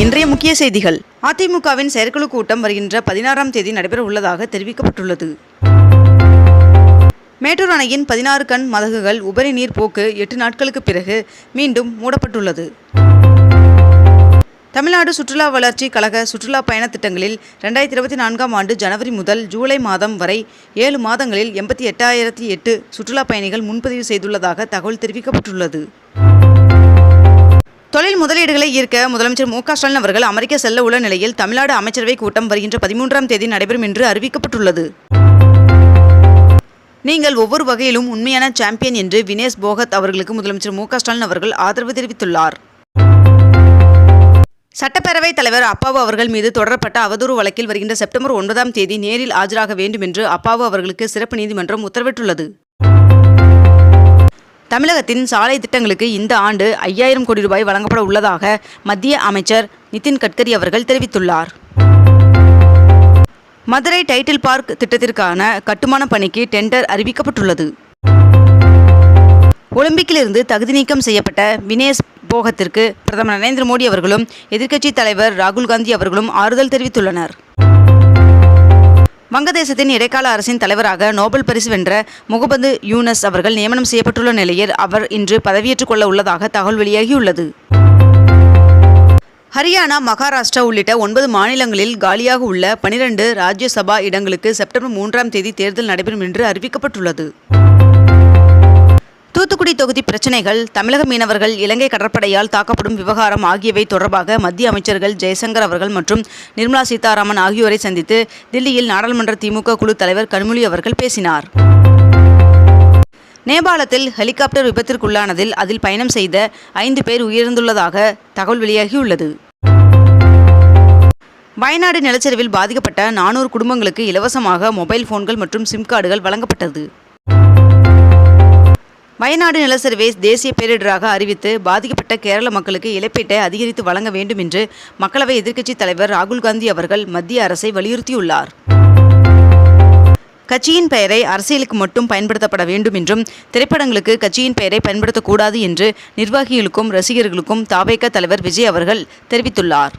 இன்றைய முக்கிய செய்திகள். அதிமுகவின் செயற்குழு கூட்டம் வருகின்ற பதினாறாம் தேதி நடைபெற உள்ளதாக தெரிவிக்கப்பட்டுள்ளது. மேட்டூர் அணையின் பதினாறு கண் மதகுகள் உபரி நீர் போக்கு எட்டு நாட்களுக்கு பிறகு மீண்டும் மூடப்பட்டுள்ளது. தமிழ்நாடு சுற்றுலா வளர்ச்சி கழக சுற்றுலா பயண திட்டங்களில் ரெண்டாயிரத்தி இருபத்தி நான்காம் ஆண்டு ஜனவரி முதல் ஜூலை மாதம் வரை ஏழு மாதங்களில் எண்பத்தி எட்டாயிரத்தி எட்டு சுற்றுலா பயணிகள் முன்பதிவு செய்துள்ளதாக தகவல் தெரிவிக்கப்பட்டுள்ளது. தொழில் முதலீடுகளை ஈர்க்க முதலமைச்சர் மு க ஸ்டாலின் அவர்கள் அமெரிக்க செல்ல உள்ள நிலையில் தமிழ்நாடு அமைச்சரவை கூட்டம் வருகின்ற பதிமூன்றாம் தேதி நடைபெறும் என்று அறிவிக்கப்பட்டுள்ளது. நீங்கள் ஒவ்வொரு வகையிலும் உண்மையான சாம்பியன் என்று வினேஷ் போகத் அவர்களுக்கு முதலமைச்சர் மு க ஸ்டாலின் அவர்கள் ஆதரவு தெரிவித்துள்ளார். சட்டப்பேரவைத் தலைவர் அப்பாவு அவர்கள் மீது தொடரப்பட்ட அவதூறு வழக்கில் வருகின்ற செப்டம்பர் ஒன்பதாம் தேதி நேரில் ஆஜராக வேண்டும் என்று அப்பாவு அவர்களுக்கு சிறப்பு நீதிமன்றம் உத்தரவிட்டுள்ளது. தமிழகத்தின் சாலை திட்டங்களுக்கு இந்த ஆண்டு ஐயாயிரம் கோடி ரூபாய் வழங்கப்பட உள்ளதாக மத்திய அமைச்சர் நிதின் கட்கரி அவர்கள் தெரிவித்துள்ளார். மதுரை டைட்டில் பார்க் திட்டத்திற்கான கட்டுமான பணிக்கு டெண்டர் அறிவிக்கப்பட்டுள்ளது. ஒலிம்பிக்கிலிருந்து தகுதி நீக்கம் செய்யப்பட்ட வினேஷ் போகத்திற்கு பிரதமர் நரேந்திர மோடி அவர்களும் எதிர்க்கட்சித் தலைவர் ராகுல் காந்தி அவர்களும் ஆறுதல் தெரிவித்துள்ளனர். வங்கதேசத்தின் இடைக்கால அரசின் தலைவராக நோபல் பரிசு வென்ற முகமது யூனஸ் அவர்கள் நியமனம் செய்யப்பட்டுள்ள நிலையில் அவர் இன்று பதவியேற்றுக் கொள்ள உள்ளதாக தகவல் வெளியாகியுள்ளது. ஹரியானா மகாராஷ்டிரா உள்ளிட்ட ஒன்பது மாநிலங்களில் காலியாக உள்ள பனிரெண்டு ராஜ்யசபா இடங்களுக்கு செப்டம்பர் மூன்றாம் தேதி தேர்தல் நடைபெறும் என்று அறிவிக்கப்பட்டுள்ளது. தூத்துக்குடி தொகுதி பிரச்சினைகள் தமிழக மீனவர்கள் இலங்கை கடற்படையால் தாக்கப்படும் விவகாரம் ஆகியவை தொடர்பாக மத்திய அமைச்சர்கள் ஜெயசங்கர் அவர்கள் மற்றும் நிர்மலா சீதாராமன் ஆகியோரை சந்தித்து தில்லியில் நாடாளுமன்ற திமுக குழு தலைவர் கண்மொழி அவர்கள் பேசினார். நேபாளத்தில் ஹெலிகாப்டர் விபத்திற்குள்ளானதில் அதில் பயணம் செய்த ஐந்து பேர் உயிரிழந்துள்ளதாக தகவல் வெளியாகியுள்ளது. வயநாடு நிலச்சரிவில் பாதிக்கப்பட்ட நானூறு குடும்பங்களுக்கு இலவசமாக மொபைல் போன்கள் மற்றும் சிம் கார்டுகள் வழங்கப்பட்டது. வயநாடு நிலச்சரிவை தேசிய பேரிடராக அறிவித்து பாதிக்கப்பட்ட கேரள மக்களுக்கு இழப்பீட்டை அதிகரித்து வழங்க வேண்டும் என்று மக்களவை எதிர்க்கட்சித் தலைவர் ராகுல் காந்தி அவர்கள் மத்திய அரசை வலியுறுத்தியுள்ளார். கட்சியின் பெயரை அரசியலுக்கு மட்டும் பயன்படுத்தப்பட வேண்டும் என்றும் திரைப்படங்களுக்கு கட்சியின் பெயரை பயன்படுத்தக்கூடாது என்று நிர்வாகிகளுக்கும் ரசிகர்களுக்கும் தாவேக தலைவர் விஜய் அவர்கள் தெரிவித்துள்ளார்.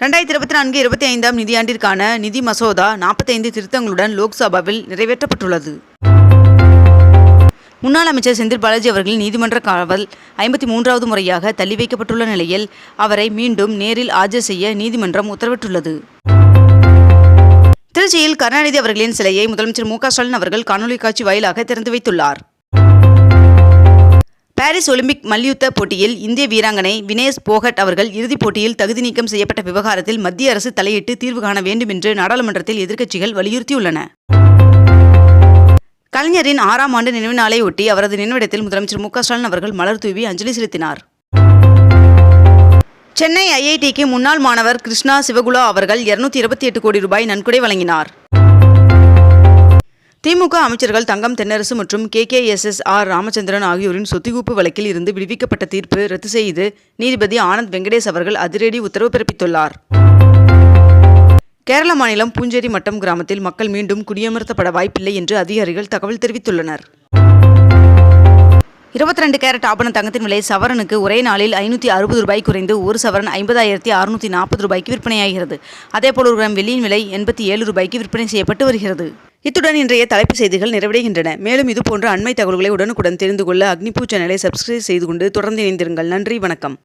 ரெண்டாயிரத்தி இருபத்தி நான்கு இருபத்தி ஐந்தாம் நிதியாண்டிற்கான நிதி மசோதா நாற்பத்தைந்து திருத்தங்களுடன் லோக்சபாவில் நிறைவேற்றப்பட்டுள்ளது. முன்னாள் அமைச்சர் செந்தில் பாலாஜி அவர்களின் நீதிமன்ற காவல் ஐம்பத்தி மூன்றாவது முறையாக தள்ளி வைக்கப்பட்டுள்ள நிலையில் அவரை மீண்டும் நேரில் ஆஜர் செய்ய நீதிமன்றம் உத்தரவிட்டுள்ளது. திருச்சியில் கருணாநிதி அவர்களின் சிலையை முதலமைச்சர் மு ஸ்டாலின் அவர்கள் காணொலி காட்சி வாயிலாக திறந்து வைத்துள்ளார். பாரிஸ் ஒலிம்பிக் மல்யுத்த போட்டியில் இந்திய வீராங்கனை வினேஷ் போகட் அவர்கள் இறுதிப் போட்டியில் தகுதி நீக்கம் செய்யப்பட்ட விவகாரத்தில் மத்திய அரசு தலையிட்டு தீர்வு காண வேண்டும் என்று நாடாளுமன்றத்தில் எதிர்க்கட்சிகள் வலியுறுத்தியுள்ளன. கலைஞரின் ஆறாம் ஆண்டு நினைவு நாளை ஒட்டி அவரது நினைவிடத்தில் முதலமைச்சர் மு ஸ்டாலின் அவர்கள் மலர் தூவி அஞ்சலி செலுத்தினார். சென்னை ஐஐடிக்கு முன்னாள் மாணவர் கிருஷ்ணா சிவகுலா அவர்கள் இருநூத்தி இருபத்தி எட்டு கோடி ரூபாய் நன்கொடை வழங்கினார். திமுக அமைச்சர்கள் தங்கம் தென்னரசு மற்றும் K K S S R Ramachandran ஆகியோரின் சொத்துகுப்பு வழக்கில் இருந்து விடுவிக்கப்பட்ட தீர்ப்பு ரத்து செய்து நீதிபதி ஆனந்த் வெங்கடேஷ் அவர்கள் அதிரடி உத்தரவு பிறப்பித்துள்ளார். கேரள மாநிலம் பூஞ்சேரி மட்டம் கிராமத்தில் மக்கள் மீண்டும் குடியமர்த்தப்பட வாய்ப்பில்லை என்று அதிகாரிகள் தகவல் தெரிவித்துள்ளனர். இருபத்தி ரெண்டு கேரட் ஆபண தங்கத்தின் விலை சவரனுக்கு ஒரே நாளில் ஐநூற்றி அறுபது ரூபாய் குறைந்து ஒரு சவரன் ஐம்பதாயிரத்தி அறுநூற்றி நாற்பது ரூபாய்க்கு விற்பனையாகிறது. அதேபோல் ஒரு கிராம் வெள்ளியின் விலை எண்பத்தி ஏழு ரூபாய்க்கு விற்பனை செய்யப்பட்டு வருகிறது. இத்துடன் இன்றைய தலைப்புச் செய்திகள் நிறைவடைகின்றன. மேலும் இதுபோன்ற அண்மை தகவல்களை உடனுக்குடன் தெரிந்து கொள்ள அக்னிபூ சேனலை சப்ஸ்கிரைப் செய்து கொண்டு தொடர்ந்து இணைந்திருங்கள். நன்றி வணக்கம்.